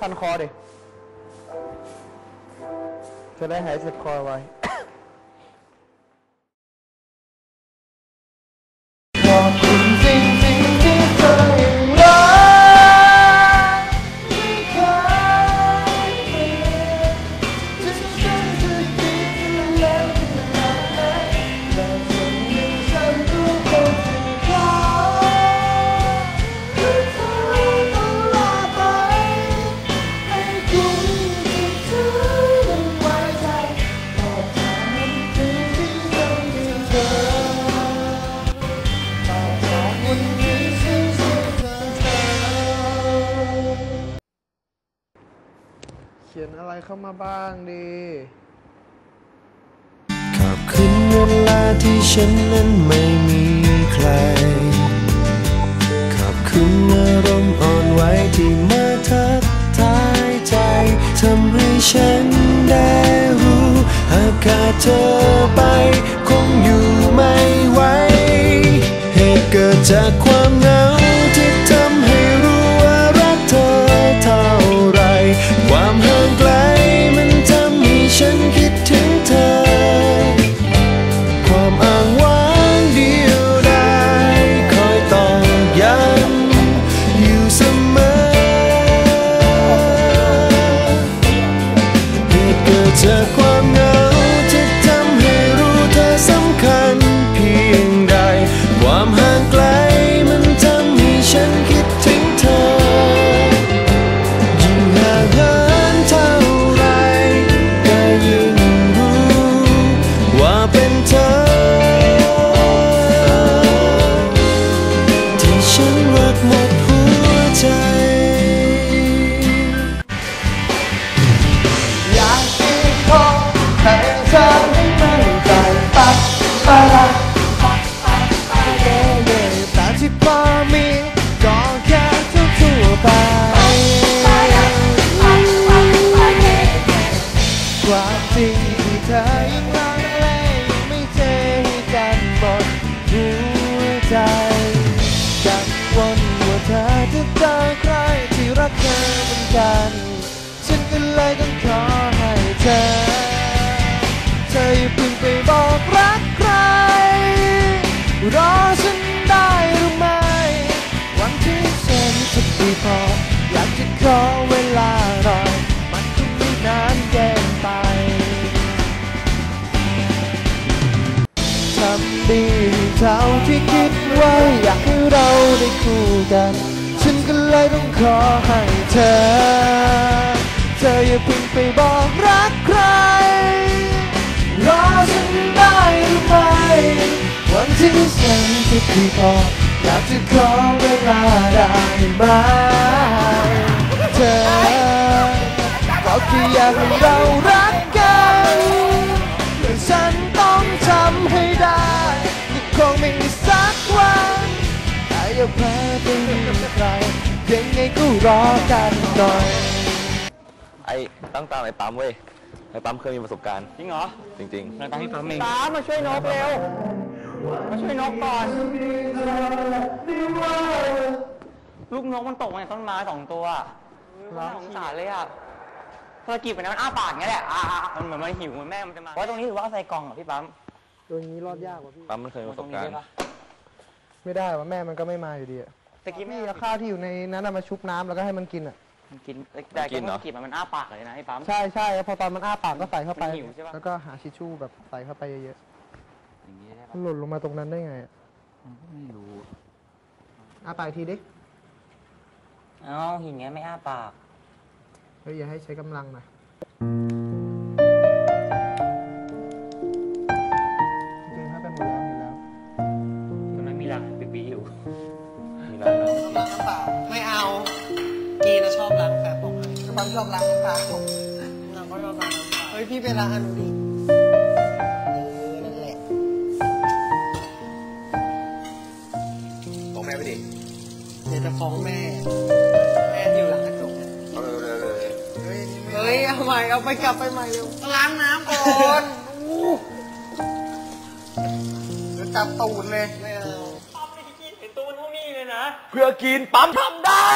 พันคอดิจะได้หายเจ็บคอไว้ ขียนอะไรเข้ามาบ้างดีขอบคุณเวลาที่ฉันนั้นไม่มีใคร ขอบคุณอารมณ์อ่อนไหวที่มาทักทายใจทำให้ฉันได้รู้หากขาดเธอไป คงอยู่ไม่ไหวเหตุเกิดจาก กัน ฉันก็เลยต้องขอให้เธอ เธออย่าเพิ่งไปบอกรักใคร รอฉันได้หรือไม่ วันที่ฉันจะดีพอ อยากจะขอเวลาหน่อมันคงไม่นานเกินไป ทำดีเท่าที่คิดไว้ อยากให้เราได้คู่กัน ก็เลยต้องขอให้เธอ เธออย่าเพิ่งไปบอกรักใคร รอฉันได้หรือไม่วันที่ฉันจะดีพออยากจะขอเวลาได้ไหมเธอก็แค่อยากให้เรารักกันแต่ฉันต้องทำให้ได้คงไม่มีสักวันแต่อย่าเพ้ไป ยังไงก็รอกันหน่อย ไอ้ตั้งตามไอ้ปั๊มเว้ย ไอ้ปั๊มเคยมีประสบการณ์ จริงเหรอ จริงนายตามพี่ปั๊มเองตามมาช่วยนกเร็ว มาช่วยนกก่อน ลูกนกมันตกมาจากต้นไม้สองตัวน่าสงสารเลยอะภารกิจเป็นมันอ้าปากอย่างเงี้ยแหละอ่ามันเหมือนมันหิวเหมือนแม่มันจะมาไว้ตรงนี้หรือว่าเอาใส่กล่องเหรอพี่ปั๊มตัวนี้รอดยากกว่าพี่ๆปั๊มมันเคยมีประสบการณ์ ไม่ได้ว่าแม่มันก็ไม่มาอยู่ดีอะ ตะกี้ไม่พี่เอาข้าวที่อยู่ในนั้นน่ะมาชุบน้ำแล้วก็ให้มันกินอะ มันกินแต่แกภารกิจมันมันอ้าปากเลยนะพี่ปั๊ม ใช่ใช่แล้วพอตอนมันอ้าปากก็ใส่เข้าไป มันหิวใช่ปะ แล้วก็หาชิชชู่แบบใส่เข้าไปเยอะอย่างนี้ได้ๆปะมันหล่นลงมาตรงนั้นได้ไงอะไม่รู้อ้าปากอีกทีดิเอ้าอย่างเงี้ยไม่อ้าปาก เฮ้ยอย่าให้ใช้กำลังนะ อบล้างน้ำตาเราก็ชอบล้างน้ำตาเฮ้ยพี่ไปล้างอันนู้นดิเออนั่นแหละบอกแม่ไปดิเดี๋ยวจะฟ้องแม่ แม่ที่อยู่หลังกระจกเนี่ยเอาเลยเลยเลยเฮ้ยเฮ้ยเอาใหม่เอาไปกลับไปใหม่เร็วล้างน้ำก่อนอู้เดี๋ยวจับตูดเลยไม่เอาเห็นตัวมันพวกนี้เลยนะเพื่อกินปั๊มทำได้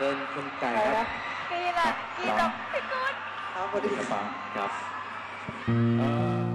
เลยอะเดินคนไก่ครับกินอะกินแบบพี่กุ๊ดเอาพอดีครับ ครับ